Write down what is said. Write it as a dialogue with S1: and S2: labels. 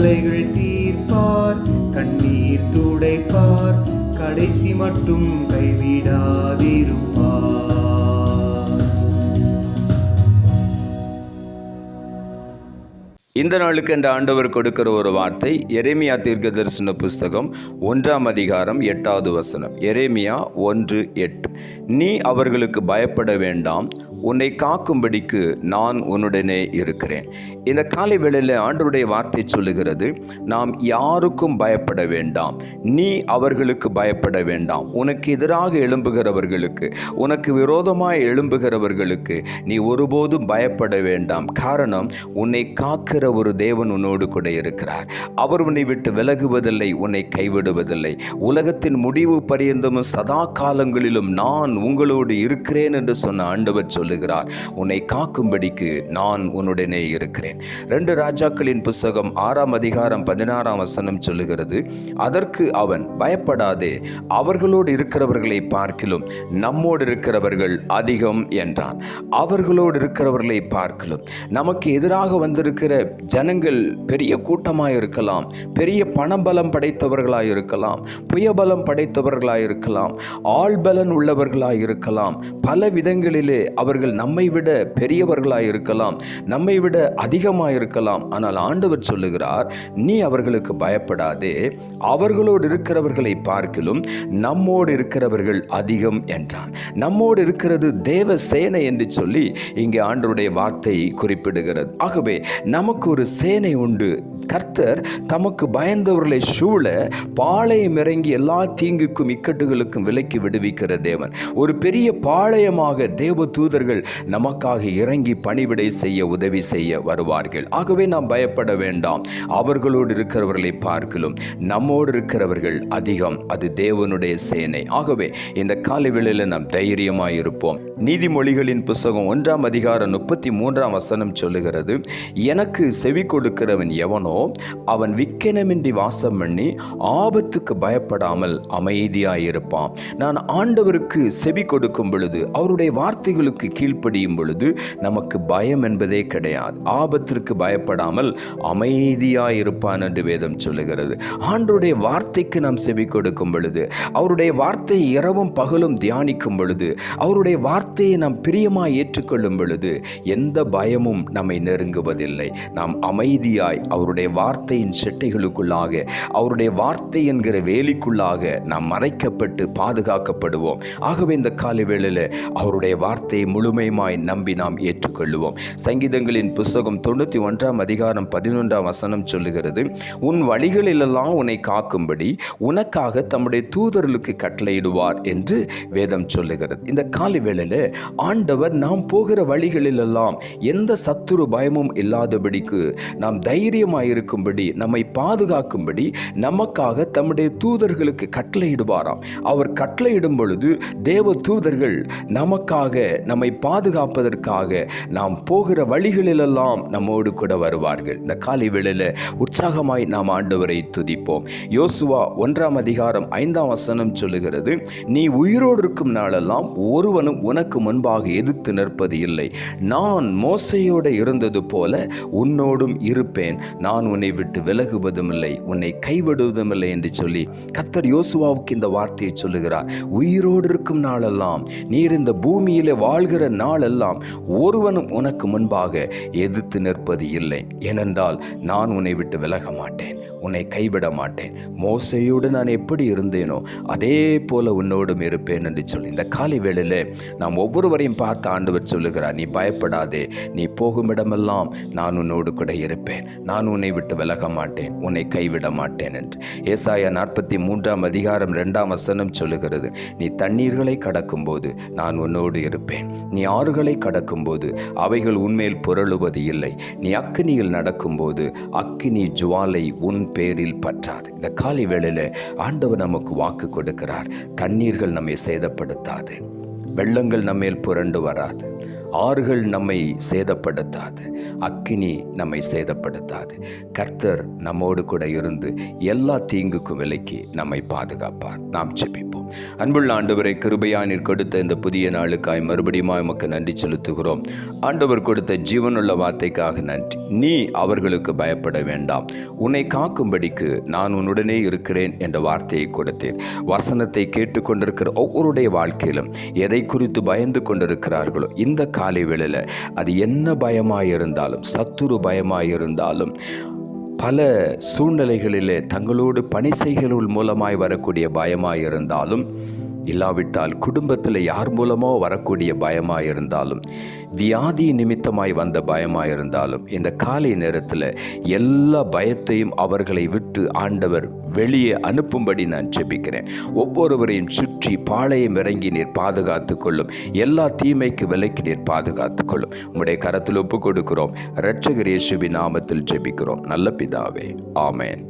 S1: கவலைகள் தீர்ப்பார் கண்ணீர் துடைப்பார் கடைசி மட்டும் கைவிடாதிருப்பார்.
S2: இந்த நாளுக்கு என்ற ஆண்டவர் கொடுக்கிற ஒரு வார்த்தை எரேமியா தீர்க்க தரிசன புஸ்தகம் ஒன்றாம் அதிகாரம் எட்டாவது வசனம். எரேமியா ஒன்று எட்டு. நீ அவர்களுக்கு பயப்பட வேண்டாம் உன்னை காக்கும்படிக்கு நான் உன்னுடனே இருக்கிறேன். இந்த காலை வேளையில் ஆண்டருடைய வார்த்தை சொல்லுகிறது நாம் யாருக்கும் பயப்பட வேண்டாம். நீ அவர்களுக்கு பயப்பட வேண்டாம். உனக்கு எதிராக எழும்புகிறவர்களுக்கு உனக்கு விரோதமாக எழும்புகிறவர்களுக்கு நீ ஒருபோதும் பயப்பட வேண்டாம். காரணம் உன்னை காக்கிற ஒரு தேவன் உன்னோடு கூட இருக்கிறார். அவர் உன்னை விட்டு விலகுவதில்லை உன்னை கைவிடுவதில்லை. உலகத்தின் முடிவு பரியந்தமும் சதா காலங்களிலும் நான் உங்களோடு இருக்கிறேன் என்று சொன்ன ஆண்டவர் சொல்லுகிறார் உன்னை காக்கும்படிக்கு நான் உன்னுடனே இருக்கிறேன். ரெண்டு ராஜாக்களின் புஸ்தகம் ஆறாம் அதிகாரம் பதினாறாம் வசனம் சொல்லுகிறது அதற்கு அவன் பயப்படாதே அவர்களோடு இருக்கிறவர்களை பார்க்கிலும் நம்மோடு இருக்கிறவர்கள் அதிகம் என்றான். அவர்களோடு இருக்கிறவர்களை பார்க்கலும் நமக்கு எதிராக வந்திருக்கிற ஜனங்கள் பெரிய கூட்டமாக இருக்கலாம் பெரிய பணபலம் படைத்தவர்களாக இருக்கலாம் புயபலம் படைத்தவர்களாக இருக்கலாம் ஆள்பலன் உள்ளவர்களாக இருக்கலாம் பல விதங்களிலே அவர்கள் நம்மை விட பெரியவர்களாக இருக்கலாம் நம்மை விட அதிகமாக இருக்கலாம். ஆனால் ஆண்டவர் சொல்லுகிறார் நீ அவர்களுக்கு பயப்படாதே. அவர்களோடு இருக்கிறவர்களை பார்க்கிலும் நம்மோடு இருக்கிறவர்கள் அதிகம் என்றான். நம்மோடு இருக்கிறது தேவ சேனை என்று சொல்லி இங்கே ஆண்டவருடைய வார்த்தை குறிப்பிடுகிறது. ஆகவே நமக்கு ஒரு சேனை உண்டு கர்த்தர் தமக்கு பயந்தவர்களை சூழ பாளையம் இறங்கி எல்லா தீங்குக்கும் இக்கட்டுகளுக்கும் விலக்கி விடுவிக்கிற தேவன். ஒரு பெரிய பாளையமாக தேவ தூதர்கள் நமக்காக இறங்கி பணிவிடை செய்ய உதவி செய்ய வருவார்கள். ஆகவே நாம் பயப்பட வேண்டாம். அவர்களோடு இருக்கிறவர்களை பார்க்கலும். நம்மோடு இருக்கிறவர்கள் அதிகம். அது தேவனுடைய சேனை. ஆகவே இந்த காலை வேளையில் நாம் தைரியமாக இருப்போம். நீதிமொழிகளின் புஸ்தகம் ஒன்றாம் அதிகாரம் முப்பத்தி மூன்றாம் வசனம் சொல்லுகிறது எனக்கு செவி கொடுக்கிறவன் எவனோ அவன் விக்கனமின்றி வாசம் பண்ணி ஆபத்துக்கு பயப்படாமல் அமைதியாயிருப்பான். நான் ஆண்டவருக்கு செவி கொடுக்கும் பொழுது அவருடைய வார்த்தைகளுக்கு கீழ்ப்படியும் பொழுது நமக்கு பயம் என்பதே கிடையாது. ஆபத்திற்கு பயப்படாமல் அமைதியாயிருப்பான் என்று வேதம் சொல்லுகிறது. ஆண்டருடைய வார்த்தைக்கு நாம் செவி கொடுக்கும் பொழுது அவருடைய வார்த்தையை இரவும் பகலும் தியானிக்கும் பொழுது அவருடைய வார்த்தையை நாம் பிரியமாய் ஏற்றுக்கொள்ளும் பொழுது எந்த பயமும் நம்மை நெருங்குவதில்லை. நாம் அமைதியாய் அவருடைய வார்த்தையின் செட்டைகளுக்குள்ளாக அவருடைய வார்த்தை என்கிற வேலிக்குள்ளாக நாம் மறைக்கப்பட்டு பாதுகாக்கப்படுவோம். ஆகவே இந்த காலை வேளையில் அவருடைய வார்த்தையை முழுமையுமாய் நம்பி நாம் ஏற்றுக்கொள்ளுவோம். சங்கீதங்களின் புஸ்தகம் தொண்ணூற்றி ஒன்றாம் அதிகாரம் பதினொன்றாம் வசனம் சொல்லுகிறது உன் வழிகளிலெல்லாம் உன்னை காக்கும்படி உனக்காக தம்முடைய தூதர்களுக்கு கட்டளையிடுவார் என்று வேதம் சொல்லுகிறது. இந்த காலை வேளையில் ஆண்டவர் நாம் போகிற வழிகளிலெல்லாம் எந்த சத்துரு பயமும் இல்லாதபடிக்கு நாம் தைரியமாக இருக்கும்படி நம்மை பாதுகாக்கும்படி நமக்காக தம்முடைய தூதர்களுக்கு கட்டளையிடுவாராம். அவர் கட்டளையிடும் பொழுது தேவ தூதர்கள் நமக்காக நம்மை பாதுகாப்பதற்காக நாம் போகிற வழிகளிலெல்லாம் நம்மோடு கூட வருவார்கள். இந்த காலை வேளையில் உற்சாகமாய் நாம் ஆண்டவரை துதிப்போம். யோசுவா ஒன்றாம் அதிகாரம் ஐந்தாம் வசனம் சொல்லுகிறது நீ உயிரோடு இருக்கும் நாளெல்லாம் ஒருவனும் உனக்கு உனக்கு முன்பாக எதிர்த்து நிற்பது இல்லை. நான் மோசையோடு இருந்தது போல உன்னோடும் இருப்பேன். நான் உன்னை விட்டு விலகுவதும் இல்லை உன்னை கைவிடுவதும் இல்லை என்று சொல்லி கத்தர் யோசுவாவுக்கு இந்த வார்த்தையை சொல்லுகிறார். உயிரோடு இருக்கும் நாளெல்லாம் நீர் இந்த பூமியிலே வாழ்கிற நாளெல்லாம் ஒருவனும் உனக்கு முன்பாக எதிர்த்து நிற்பது இல்லை. ஏனென்றால் நான் உன்னை விட்டு விலக மாட்டேன் உன்னை கைவிட மாட்டேன். மோசையோடு நான் எப்படி இருந்தேனோ அதே போல உன்னோடும் இருப்பேன் என்று சொல்லி இந்த காலை வேளையில் நாம் ஒவ்வொருவரையும் பார்த்து ஆண்டவர் சொல்லுகிறார் நீ பயப்படாதே நீ போகும் இடமெல்லாம் நான் உன்னோடு கூட இருப்பேன். நான் உன்னை உன்னை விட்டு விலக மாட்டேன் உன்னை கைவிட மாட்டேன் என்று ஏசாயா நாற்பத்தி மூன்றாம் அதிகாரம் ரெண்டாம் வசனம் சொல்லுகிறது. நீ தண்ணீர்களை கடக்கும்போது நான் உன்னோடு இருப்பேன். நீ ஆறுகளை கடக்கும்போது அவைகள் உன்மேல் புரளுவது இல்லை. நீ அக்கினியில் நடக்கும்போது அக்கினி ஜுவாலை உன் பேரில் பற்றாது. இந்த காலை வேளையில் ஆண்டவர் நமக்கு வாக்கு கொடுக்கிறார். தண்ணீர்கள் நம்மை சேதப்படுத்தாது. வெள்ளங்கள் நம்மேல் புரண்டு வராது. ஆறுகள் நம்மை சேதப்படுத்தாது அக்கினி நம்மை சேதப்படுத்தாது. கர்த்தர் நம்மோடு கூட இருந்து எல்லா தீங்குக்கும் விலைக்கு நம்மை பாதுகாப்பார். நாம் ஜெபிப்போம். அன்புள்ள ஆண்டவரை கிருபையானிற் கொடுத்த இந்த புதிய நாளுக்காய் மறுபடியும் உமக்கு நன்றி செலுத்துகிறோம். ஆண்டவர் கொடுத்த ஜீவனுள்ள வார்த்தைக்காக நன்றி. நீ அவர்களுக்கு பயப்பட வேண்டாம். உன்னை காக்கும்படிக்கு நான் உன்னுடனே இருக்கிறேன் என்ற வார்த்தையை கொடுத்தேன் வசனத்தை கேட்டுக்கொண்டிருக்கிற ஒவ்வொருடைய வாழ்க்கையிலும் எதை குறித்து பயந்து கொண்டிருக்கிறார்களோ இந்த காலை வேளையில். அது என்ன பயமாக இருந்தாலும் சத்துரு பயமாக இருந்தாலும் பல சூழ்நிலைகளிலே தங்களோடு பணி செய்களுள் மூலமாய் வரக்கூடிய பயமாக இருந்தாலும் இல்லாவிட்டால் குடும்பத்தில் யார் மூலமோ வரக்கூடிய பயமாக இருந்தாலும் வியாதி நிமித்தமாய் வந்த பயமாக இருந்தாலும் இந்த காலை நேரத்தில் எல்லா பயத்தையும் அவர்களை விட்டு ஆண்டவர் வெளியே அனுப்பும்படி நான் ஜெபிக்கிறேன். ஒவ்வொருவரையும் சுற்றி பாளையம் இறங்கி நீர் பாதுகாத்து கொள்ளும். எல்லா தீமைக்கு விலைக்கு நீர் பாதுகாத்து கொள்ளும். உங்களுடைய கரத்தில் ஒப்பு கொடுக்கிறோம். இரட்சகர் இயேசுவின் நாமத்தில் ஜெபிக்கிறோம். நல்ல பிதாவே. ஆமேன்.